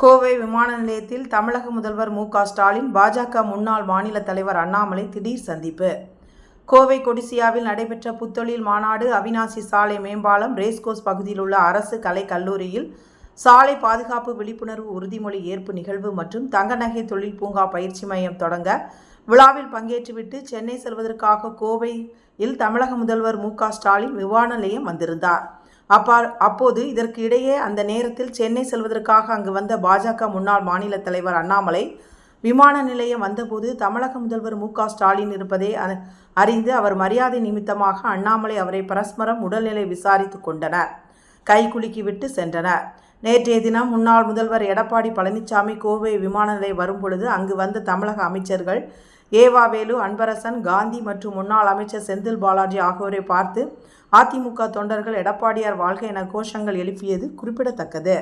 கோவை விமான நிலையத்தில் தமிழக முதல்வர் மு ஸ்டாலின் பாஜக முன்னாள் மாநில தலைவர் அண்ணாமலை திடீர் சந்திப்பு. கோவை கொடிசியாவில் நடைபெற்ற புத்தொழில் மாநாடு அவினாசி சாலை மேம்பாலம் ரேஸ்கோஸ் பகுதியில் உள்ள அரசு கலை கல்லூரியில் சாலை பாதுகாப்பு விழிப்புணர்வு உறுதிமொழி ஏற்பு நிகழ்வு மற்றும் தங்க நகை தொழில் பூங்கா பயிற்சி மையம் தொடங்க விழாவில் பங்கேற்றுவிட்டு சென்னை செல்வதற்காக கோவையில் தமிழக முதல்வர் மு ஸ்டாலின் விமான நிலையம் வந்திருந்தார். அப்பா அப்போது இதற்கு இடையே அந்த நேரத்தில் சென்னை செல்வதற்காக அங்கு வந்த பாஜக முன்னாள் மாநில தலைவர் அண்ணாமலை விமான நிலையம் வந்தபோது தமிழக முதல்வர் மு ஸ்டாலின் இருப்பதை அறிந்து அவர் மரியாதை நிமித்தமாக அண்ணாமலை அவரை பரஸ்பரம் உடல்நிலை விசாரித்து கொண்டனர். கை குலுக்கிவிட்டு சென்றனர். நேற்றைய தினம் முன்னாள் முதல்வர் எடப்பாடி பழனிசாமி கோவை விமான நிலையம் வரும்பொழுது அங்கு வந்த தமிழக அமைச்சர்கள் ஏவாவேலு அன்பரசன் காந்தி மற்றும் முன்னாள் அமைச்சர் செந்தில் பாலாஜி ஆகியோரை பார்த்து அதிமுக தொண்டர்கள் எடப்பாடியார் வாழ்க என கோஷங்கள் எழுப்பியது குறிப்பிடத்தக்கது.